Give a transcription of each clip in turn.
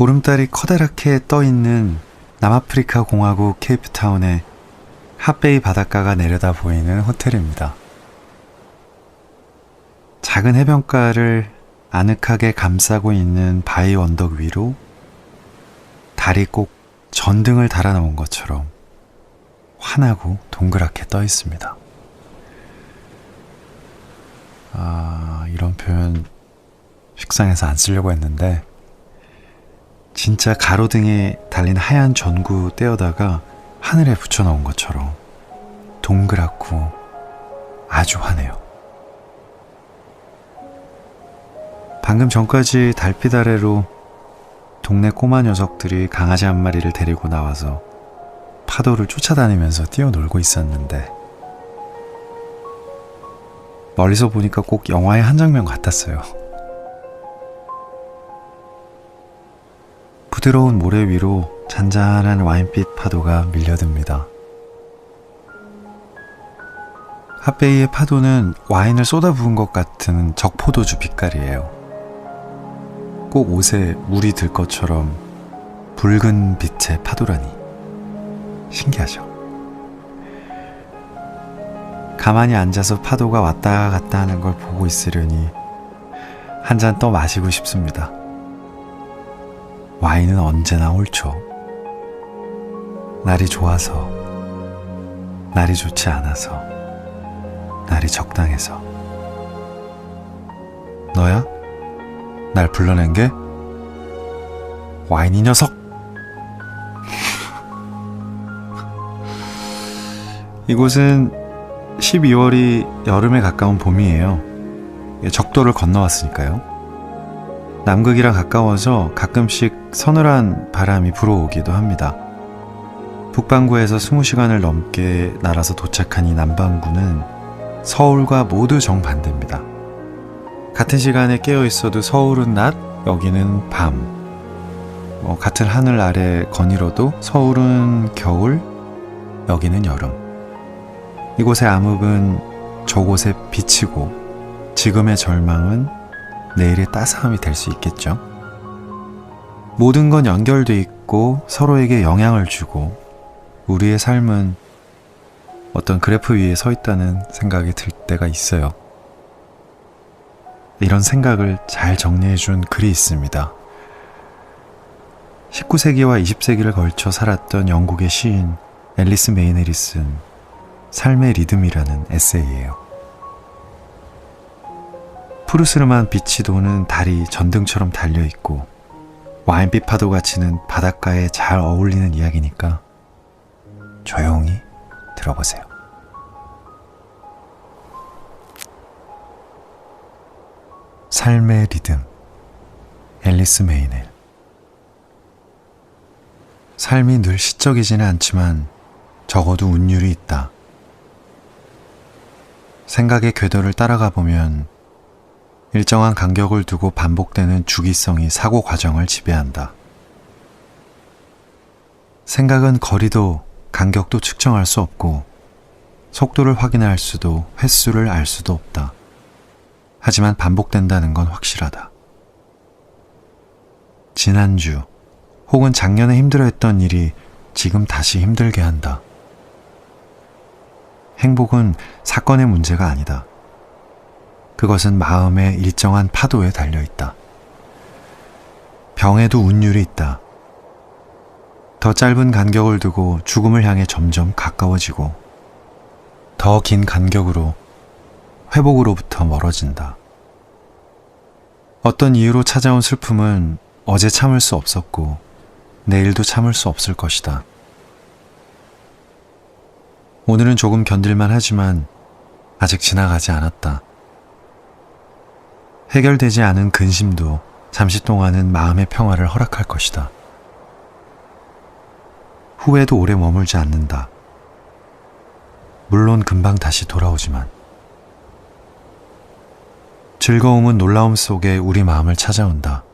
보름달이 커다랗게 떠 있는 남아프리카 공화국 케이프타운의 핫베이 바닷가가 내려다 보이는 호텔입니다. 작은 해변가를 아늑하게 감싸고 있는 바위 언덕 위로 달이 꼭 전등을 달아놓은 것처럼 환하고 동그랗게 떠 있습니다. 아, 이런 표현 식상해서 안 쓰려고 했는데 진짜 가로등에 달린 하얀 전구 떼어다가 하늘에 붙여놓은 것처럼 동그랗고 아주 환해요. 방금 전까지 달빛 아래로 동네 꼬마 녀석들이 강아지 한 마리를 데리고 나와서 파도를 쫓아다니면서 뛰어놀고 있었는데 멀리서 보니까 꼭 영화의 한 장면 같았어요. 부드러운 모래 위로 잔잔한 와인빛 파도가 밀려듭니다. 핫베이의 파도는 와인을 쏟아부은 것 같은 적포도주 빛깔이에요. 꼭 옷에 물이 들 것처럼 붉은 빛의 파도라니. 신기하죠? 가만히 앉아서 파도가 왔다 갔다 하는 걸 보고 있으려니 한잔떠 마시고 싶습니다. 와인은 언제나 옳죠. 날이 좋아서, 날이 좋지 않아서, 날이 적당해서. 너야? 날 불러낸 게? 와인 이 녀석! 이곳은 12월이 여름에 가까운 봄이에요. 적도를 건너왔으니까요. 남극이랑 가까워서 가끔씩 서늘한 바람이 불어오기도 합니다. 북반구에서 20시간을 넘게 날아서 도착한 이 남반구는 서울과 모두 정반대입니다. 같은 시간에 깨어 있어도 서울은 낮, 여기는 밤. 뭐 같은 하늘 아래 거닐어도 서울은 겨울, 여기는 여름. 이곳의 암흑은 저곳에 비치고 지금의 절망은 내일의 따스함이 될 수 있겠죠. 모든 건 연결돼 있고 서로에게 영향을 주고 우리의 삶은 어떤 그래프 위에 서 있다는 생각이 들 때가 있어요. 이런 생각을 잘 정리해 준 글이 있습니다. 19세기와 20세기를 걸쳐 살았던 영국의 시인 앨리스 쓴 삶의 리듬이라는 에세이예요. 푸르스름한 빛이 도는 달이 전등처럼 달려 있고 와인빛 파도가 치는 바닷가에 잘 어울리는 이야기니까 조용히 들어보세요. 삶의 리듬 앨리스 메이넬 삶이 늘 시적이지는 않지만 적어도 운율이 있다. 생각의 궤도를 따라가 보면 일정한 간격을 두고 반복되는 주기성이 사고 과정을 지배한다. 생각은 거리도 간격도 측정할 수 없고 속도를 확인할 수도 횟수를 알 수도 없다. 하지만 반복된다는 건 확실하다. 지난주 혹은 작년에 힘들어했던 일이 지금 다시 힘들게 한다. 행복은 사건의 문제가 아니다. 그것은 마음의 일정한 파도에 달려 있다. 병에도 운율이 있다. 더 짧은 간격을 두고 죽음을 향해 점점 가까워지고 더 긴 간격으로 회복으로부터 멀어진다. 어떤 이유로 찾아온 슬픔은 어제 참을 수 없었고 내일도 참을 수 없을 것이다. 오늘은 조금 견딜만 하지만 아직 지나가지 않았다. 해결되지 않은 근심도 잠시 동안은 마음의 평화를 허락할 것이다. 후회도 오래 머물지 않는다. 물론 금방 다시 돌아오지만. 즐거움은 놀라움 속에 우리 마음을 찾아온다.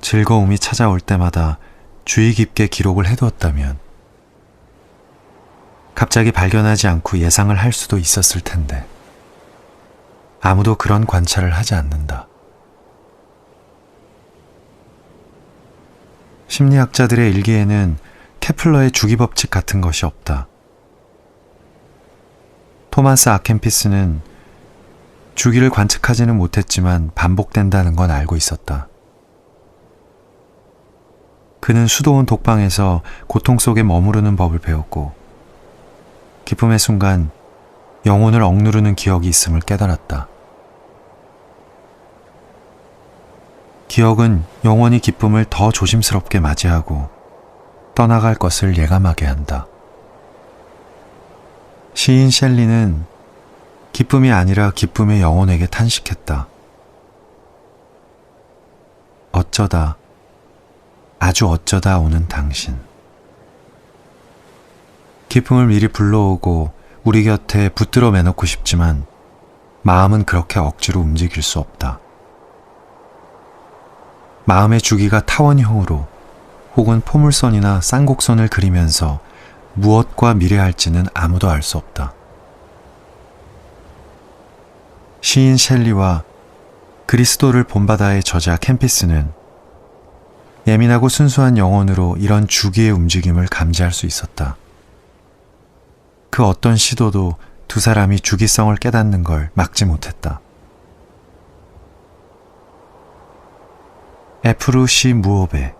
즐거움이 찾아올 때마다 주의 깊게 기록을 해두었다면 갑자기 발견하지 않고 예상을 할 수도 있었을 텐데 아무도 그런 관찰을 하지 않는다. 심리학자들의 일기에는 케플러의 주기 법칙 같은 것이 없다. 토마스 아켄피스는 주기를 관측하지는 못했지만 반복된다는 건 알고 있었다. 그는 수도원 독방에서 고통 속에 머무르는 법을 배웠고 기쁨의 순간 영혼을 억누르는 기억이 있음을 깨달았다. 기억은 영원히 기쁨을 더 조심스럽게 맞이하고 떠나갈 것을 예감하게 한다. 시인 셸리는 기쁨이 아니라 기쁨의 영혼에게 탄식했다. 어쩌다, 아주 어쩌다 오는 당신. 기쁨을 미리 불러오고 우리 곁에 붙들어 매놓고 싶지만 마음은 그렇게 억지로 움직일 수 없다. 마음의 주기가 타원형으로 혹은 포물선이나 쌍곡선을 그리면서 무엇과 미래할지는 아무도 알 수 없다. 시인 셸리와 그리스도를 본바다의 저자 캠피스는 예민하고 순수한 영혼으로 이런 주기의 움직임을 감지할 수 있었다. 그 어떤 시도도 두 사람이 주기성을 깨닫는 걸 막지 못했다. 에프루 시 무오베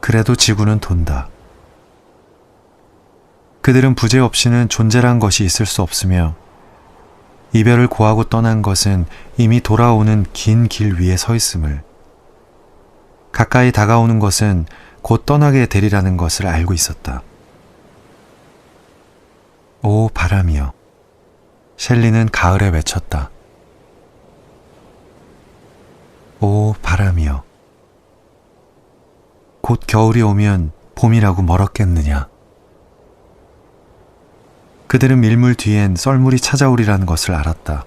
그래도 지구는 돈다. 그들은 부재 없이는 존재란 것이 있을 수 없으며 이별을 고하고 떠난 것은 이미 돌아오는 긴 길 위에 서 있음을 가까이 다가오는 것은 곧 떠나게 되리라는 것을 알고 있었다. 오 바람이여 셸리는 가을에 외쳤다. 오 바람이여 곧 겨울이 오면 봄이라고 멀었겠느냐. 그들은 밀물 뒤엔 썰물이 찾아오리라는 것을 알았다.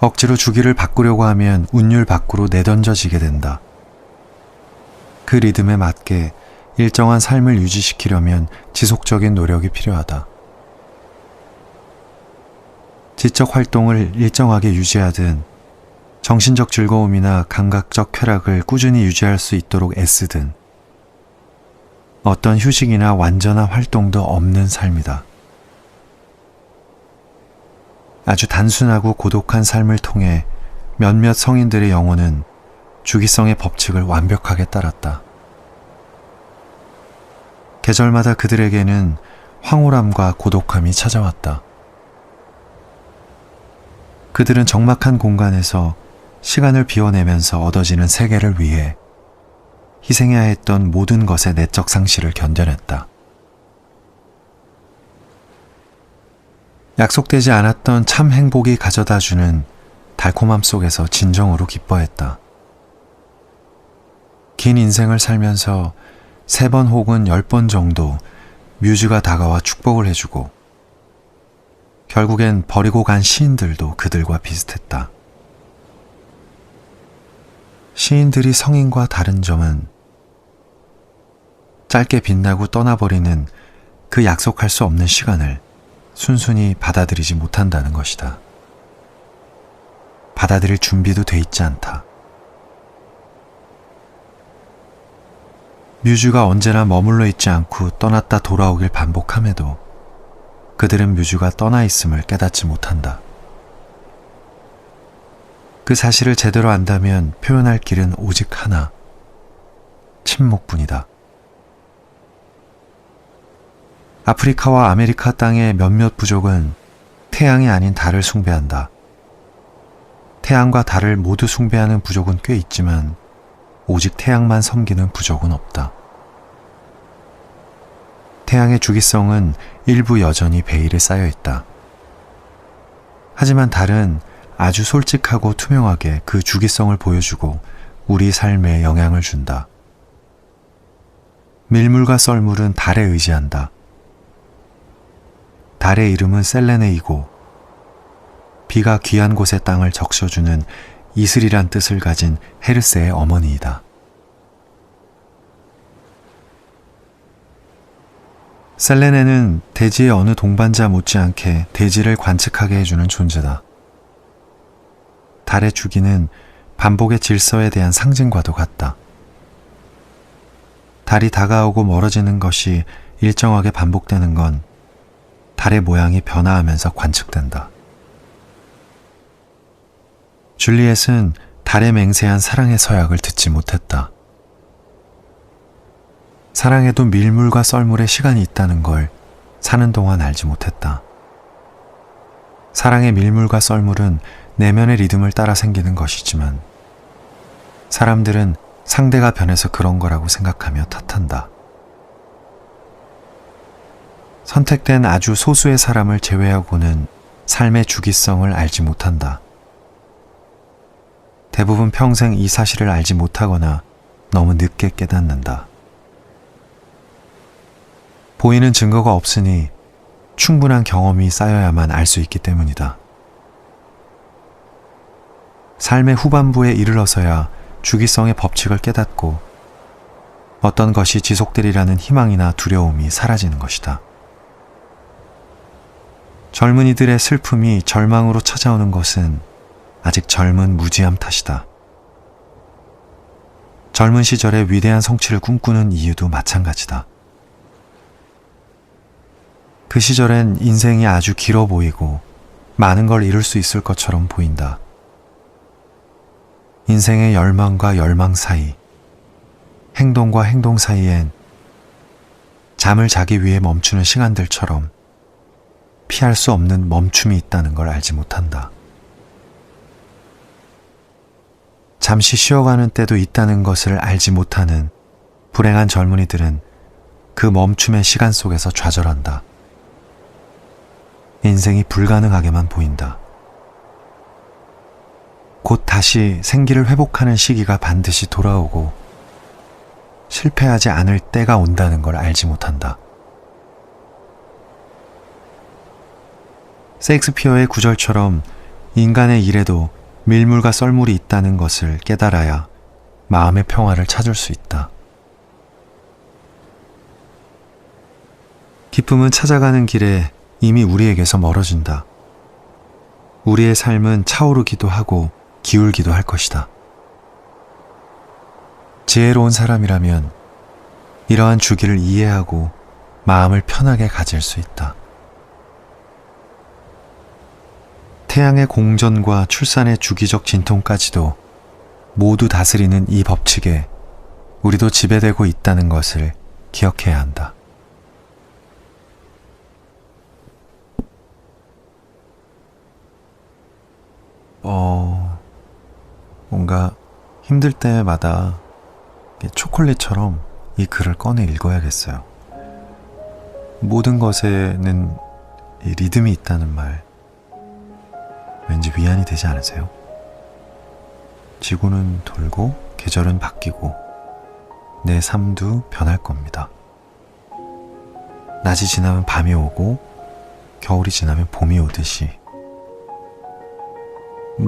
억지로 주기를 바꾸려고 하면 운율 밖으로 내던져지게 된다. 그 리듬에 맞게 일정한 삶을 유지시키려면 지속적인 노력이 필요하다. 지적 활동을 일정하게 유지하든 정신적 즐거움이나 감각적 쾌락을 꾸준히 유지할 수 있도록 애쓰든 어떤 휴식이나 완전한 활동도 없는 삶이다. 아주 단순하고 고독한 삶을 통해 몇몇 성인들의 영혼은 주기성의 법칙을 완벽하게 따랐다. 계절마다 그들에게는 황홀함과 고독함이 찾아왔다. 그들은 적막한 공간에서 시간을 비워내면서 얻어지는 세계를 위해 희생해야 했던 모든 것의 내적 상실을 견뎌냈다. 약속되지 않았던 참 행복이 가져다 주는 달콤함 속에서 진정으로 기뻐했다. 긴 인생을 살면서 세 번 혹은 열 번 정도 뮤즈가 다가와 축복을 해주고 결국엔 버리고 간 시인들도 그들과 비슷했다. 시인들이 성인과 다른 점은 짧게 빛나고 떠나버리는 그 약속할 수 없는 시간을 순순히 받아들이지 못한다는 것이다. 받아들일 준비도 돼 있지 않다. 뮤즈가 언제나 머물러 있지 않고 떠났다 돌아오길 반복함에도 그들은 뮤즈가 떠나 있음을 깨닫지 못한다. 그 사실을 제대로 안다면 표현할 길은 오직 하나. 침묵뿐이다. 아프리카와 아메리카 땅의 몇몇 부족은 태양이 아닌 달을 숭배한다. 태양과 달을 모두 숭배하는 부족은 꽤 있지만 오직 태양만 섬기는 부족은 없다. 태양의 주기성은 일부 여전히 베일에 쌓여 있다. 하지만 달은 아주 솔직하고 투명하게 그 주기성을 보여주고 우리 삶에 영향을 준다. 밀물과 썰물은 달에 의지한다. 달의 이름은 셀레네이고 비가 귀한 곳의 땅을 적셔주는 이슬이란 뜻을 가진 헤르세의 어머니이다. 셀레네는 대지의 어느 동반자 못지않게 대지를 관측하게 해주는 존재다. 달의 주기는 반복의 질서에 대한 상징과도 같다. 달이 다가오고 멀어지는 것이 일정하게 반복되는 건 달의 모양이 변화하면서 관측된다. 줄리엣은 달의 맹세한 사랑의 서약을 듣지 못했다. 사랑에도 밀물과 썰물의 시간이 있다는 걸 사는 동안 알지 못했다. 사랑의 밀물과 썰물은 내면의 리듬을 따라 생기는 것이지만 사람들은 상대가 변해서 그런 거라고 생각하며 탓한다. 선택된 아주 소수의 사람을 제외하고는 삶의 주기성을 알지 못한다. 대부분 평생 이 사실을 알지 못하거나 너무 늦게 깨닫는다. 보이는 증거가 없으니 충분한 경험이 쌓여야만 알 수 있기 때문이다. 삶의 후반부에 이르러서야 주기성의 법칙을 깨닫고 어떤 것이 지속되리라는 희망이나 두려움이 사라지는 것이다. 젊은이들의 슬픔이 절망으로 찾아오는 것은 아직 젊은 무지함 탓이다. 젊은 시절에 위대한 성취를 꿈꾸는 이유도 마찬가지다. 그 시절엔 인생이 아주 길어 보이고 많은 걸 이룰 수 있을 것처럼 보인다. 인생의 열망과 열망 사이, 행동과 행동 사이엔 잠을 자기 위해 멈추는 시간들처럼 피할 수 없는 멈춤이 있다는 걸 알지 못한다. 잠시 쉬어가는 때도 있다는 것을 알지 못하는 불행한 젊은이들은 그 멈춤의 시간 속에서 좌절한다. 인생이 불가능하게만 보인다. 곧 다시 생기를 회복하는 시기가 반드시 돌아오고 실패하지 않을 때가 온다는 걸 알지 못한다. 세익스피어의 구절처럼 인간의 일에도 밀물과 썰물이 있다는 것을 깨달아야 마음의 평화를 찾을 수 있다. 기쁨은 찾아가는 길에 이미 우리에게서 멀어진다. 우리의 삶은 차오르기도 하고 기울기도 할 것이다. 지혜로운 사람이라면 이러한 주기를 이해하고 마음을 편하게 가질 수 있다. 태양의 공전과 출산의 주기적 진통까지도 모두 다스리는 이 법칙에 우리도 지배되고 있다는 것을 기억해야 한다. 어, 뭔가 힘들 때마다 초콜릿처럼 이 글을 꺼내 읽어야겠어요. 모든 것에는 이 리듬이 있다는 말, 왠지 위안이 되지 않으세요? 지구는 돌고 계절은 바뀌고 내 삶도 변할 겁니다. 낮이 지나면 밤이 오고 겨울이 지나면 봄이 오듯이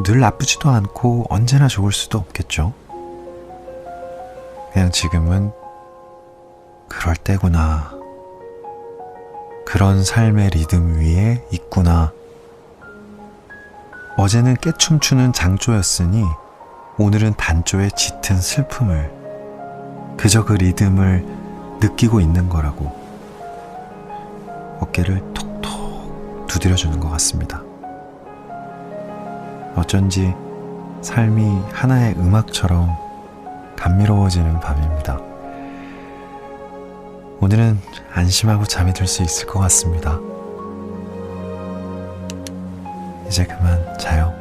늘 나쁘지도 않고 언제나 좋을 수도 없겠죠. 그냥 지금은 그럴 때구나. 그런 삶의 리듬 위에 있구나. 어제는 깨춤추는 장조였으니 오늘은 단조의 짙은 슬픔을 그저 그 리듬을 느끼고 있는 거라고 어깨를 톡톡 두드려주는 것 같습니다. 어쩐지 삶이 하나의 음악처럼 감미로워지는 밤입니다. 오늘은 안심하고 잠이 들 수 있을 것 같습니다. 이제 그만 자요.